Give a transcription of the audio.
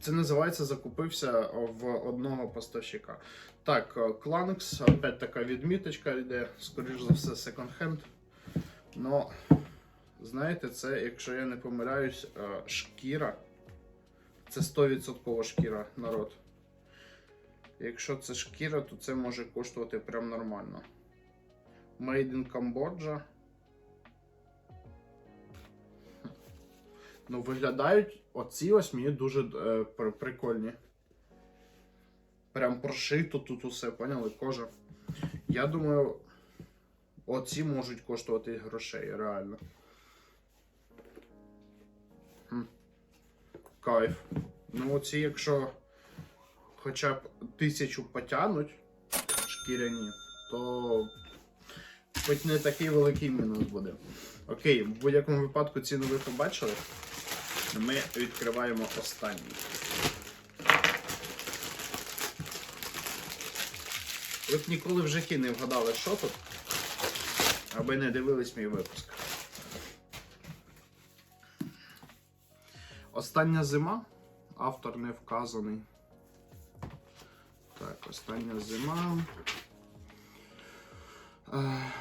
Це називається закупився в одного поставщика. Так, Кланекс, опять така відміточка йде, скоріш за все, секонд-хенд. Но, знаєте, це, якщо я не помиляюсь, е, шкіра. Це 100% шкіра, народ. Якщо це шкіра, то це може коштувати прям нормально. Made in Cambodia. Ну, виглядають оці ось мені дуже е, прикольні. Прям прошито тут усе, поняли? Кожа. Я думаю, оці можуть коштувати грошей, реально. Хм. Кайф. Ну, оці, якщо хоча б тисячу потягнуть шкіряні, то хоч не такий великий мінус буде. Окей, в будь-якому випадку ціну ви побачили. Ми відкриваємо останній. Ви б ніколи в житті не вгадали, що тут, аби не дивились мій випуск. Остання зима. Автор не вказаний. Так, остання зима. Е,